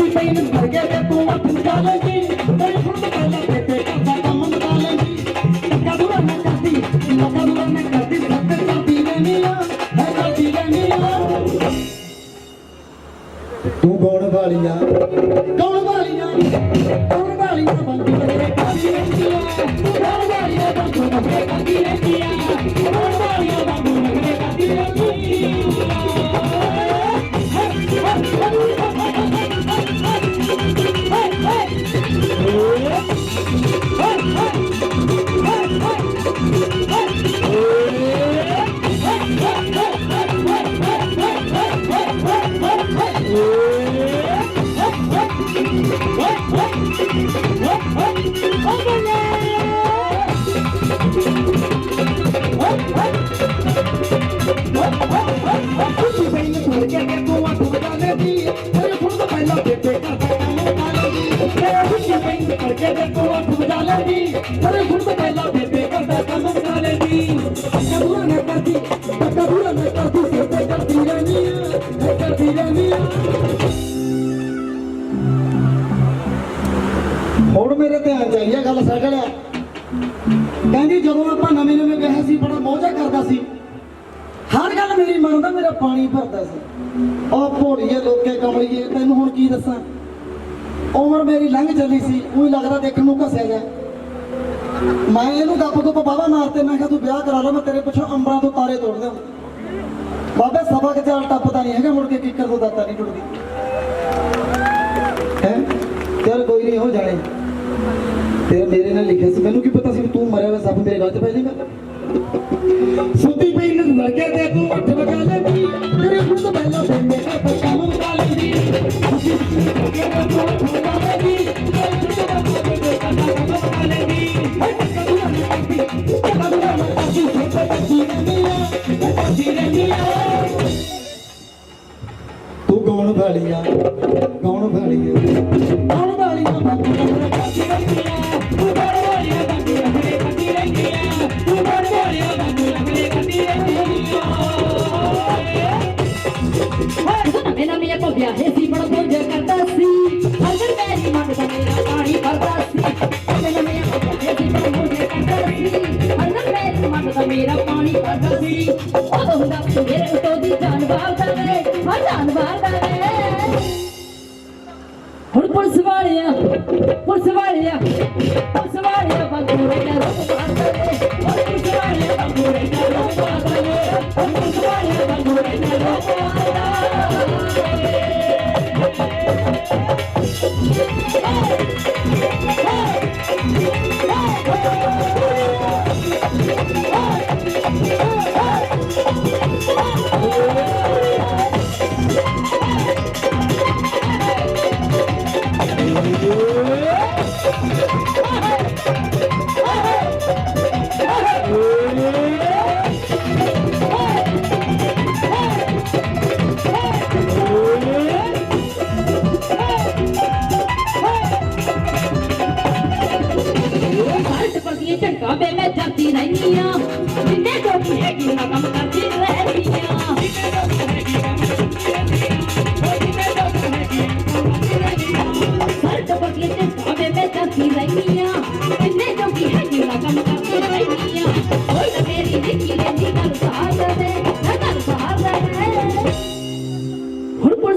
ਸੁੱਤੀ ਪਈ ਨੂੰ ਮਰ ਗਿਆ ਤੁਰ ਅੱਖ ਵਜਾ ਲੈਂਦੀ ਤੇਰੇ ਫੁੱਟ ਤੋਂ ਪਹਿਲਾਂ ਬੇਬੇ ਕਰਦਾ ਕੰਮ ਮਚਾ ਲੈਂਦੀ। ਟੱਕਾ ਦੂਰਾ ਨਾ ਕਰਦੀ ਟੱਕਾ ਦੂਰਾ ਨਾ ਕਰਦੀ, ਸਿਰ ਕਰਦੀ ਰਹਿੰਦੀ ਆ ਕਰਦੀ ਰਹਿੰਦੀ ਆ। ਹੁਣ ਮੇਰੇ ਧਿਆਨ ਚ ਆਈ ਆ ਗੱਲ ਸਾਗਲ ਆ। ਕਹਿੰਦੀ ਜਦੋਂ ਆਪਾਂ ਨਵੇਂ ਨਵੇਂ ਗਏ ਸੀ, ਬੜਾ ਮੌਜਾ ਕਰਦਾ ਸੀ। ਹਰ ਗੱਲ ਮੇਰੀ ਮੰਨਦਾ, ਮੇਰਾ ਪਾਣੀ ਭਰਦਾ ਸੀ। ਉਹ ਭੋੜੀਏ ਲੋਕੇ ਕਮਲੀਏ, ਤੈਨੂੰ ਹੁਣ ਕੀ ਦੱਸਾਂ? ਉਮਰ ਮੇਰੀ ਲੰਘ ਚੱਲੀ ਸੀ, ਉਹੀ ਲੱਗਦਾ ਦੇਖਣ ਨੂੰ ਘਸਿਆ ਗਿਆ। ਮੈਂ ਇਹਨੂੰ ਗੱਪ ਗੁੱਪ ਬਾਵਾ ਮਾਰਤੇ, ਮੈਂ ਕਿਹਾ ਤੂੰ ਵਿਆਹ ਕਰਾ ਲੈ, ਮੈਂ ਤੇਰੇ ਪਿੱਛੋਂ ਅੰਬਰਾਂ ਤੋਂ ਤਾਰੇ ਤੋੜ ਦਿਆਂ। ਬਾਬੇ ਸਭਾ ਕੇ ਚਾਲ ਟੱਪਦਾ ਨਹੀਂ ਹੈਗਾ, ਮੁੜ ਕੇ ਕੀਕਰ ਤੋਂ ਦਾਤਾ ਨਹੀਂ ਟੁੱਟਦੀ। ਹੈ? ਚੱਲ ਕੋਈ ਨਹੀਂ ਹੋ ਜਾਣੇ। ਤੇ ਮੇਰੇ ਨਾਲ ਲਿਖਿਆ ਸੀ, ਮੈਨੂੰ ਕੀ ਪਤਾ ਸੀ ਤੂੰ ਮਰਿਆ ਹੋਇਆ ਸੱਪ ਮੇਰੇ ਗਲ 'ਚ ਪੈ ਜਾਏਗਾ? ਸੁੱਤੀ ਪਈ ਨੂੰ ਮਰ ਤੇ ਤੂੰ ਅੱਖ ਵਜਾ ਲੈਂਦੀ ਲੈਂਦੀ ਹੈ ਟੱਕਾ ਦੂਰਾ ਨਾ ਕਰਦੀ ਟੱਕਾ ਦੂਰਾ ਨਾ ਕਰਦੀ ਸਿਰ ਤੇ ਕਰਦੀ ਰਹਿੰਦੀ ਆ ਤੂੰ ਗਾਉਣ ਵਾਲੀ ਆ, ਗਾਉਣ ਵਾਲੀ ਆ। ਆਉਣ ਵਾਲੀਆਂ ਤੂੰ ਬੜ ਵਾਲੀਆਂ ਬੰਦੂ ਮੇਰੇ ਕਾਦੀ ਰਹਿੰਦੀਆਂ ਤੂੰ ਬੜ ਵਾਲੀਆਂ ਬੰਦੂ ਮੇਰੇ ਕਾਦੀ ਰਹਿੰਦੀਆਂ ਨਵੇਂ ਪਾਣੀ ਸੀ ਉਦੋਂ ਹੁੰਦਾ ਮੇਰੇ ਉਤੋਂ ਦੀ ਜਾਨ ਵਾਰਦਾ ਵੇ ਹਾਂ ਜਾਨ ਵਾਰਦਾ ਵੇ। ਹੁਣ ਪੁਲਿਸ ਵਾਲਿਆ ਪੁਲਿਸ ਵਾਲਿਆ ਪੁਲਿਸ ਵਾਲਿਆ ਬੰਦੂਰੇ ਦਾ ਰੂਪ ਮਾਰਦਾ ਵੇ।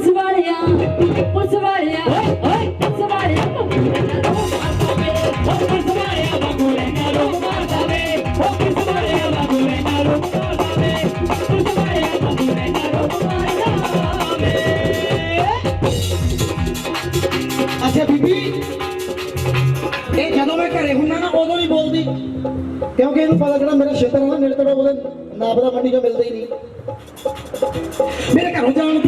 ਪੁਲਿਸ ਵਾਲਿਆ ਪੁਲਿਸ ਵਾਲਿਆ ਓਏ ਓਏ। ਪੁਲਿਸ ਵਾਲਿਆ ਪੁਲਿਸ ਵਾਲਿਆ ਬਾਗੂਰੇ ਨਾ ਰੋਕ ਮਾਰਦਾ ਵੇ ਪੁਲਿਸ ਵਾਲਿਆ ਬਾਗੂਰੇ ਨਾ ਰੋਕ ਮਾਰਦਾ ਵੇ ਪੁਲਿਸ ਵਾਲਿਆ ਬਾਗੂਰੇ ਨਾ ਰੋਕ ਮਾਰਦਾ ਵੇ ਅੱਛਾ ਬੀਬੀ ਇਹ ਜਦੋਂ ਮੈਂ ਘਰੇ ਹੁੰਨਾ ਨਾ ਉਦੋਂ ਨਹੀਂ ਬੋਲਦੀ। ਕਿਉਂਕਿ ਇਹਨੂੰ ਪਤਾ ਜਿਹੜਾ ਮੇਰਾ ਛੇਤਰ ਹੈ ਨਾ ਨੇੜੇ ਤੇੜੇ ਉਹਦੇ ਨਾਪ ਦਾ ਮੰਡੀ ਚੋਂ ਮਿਲਦਾ ਹੀ ਨਹੀਂ। ਮੇਰੇ ਘਰੋਂ ਜਾਣ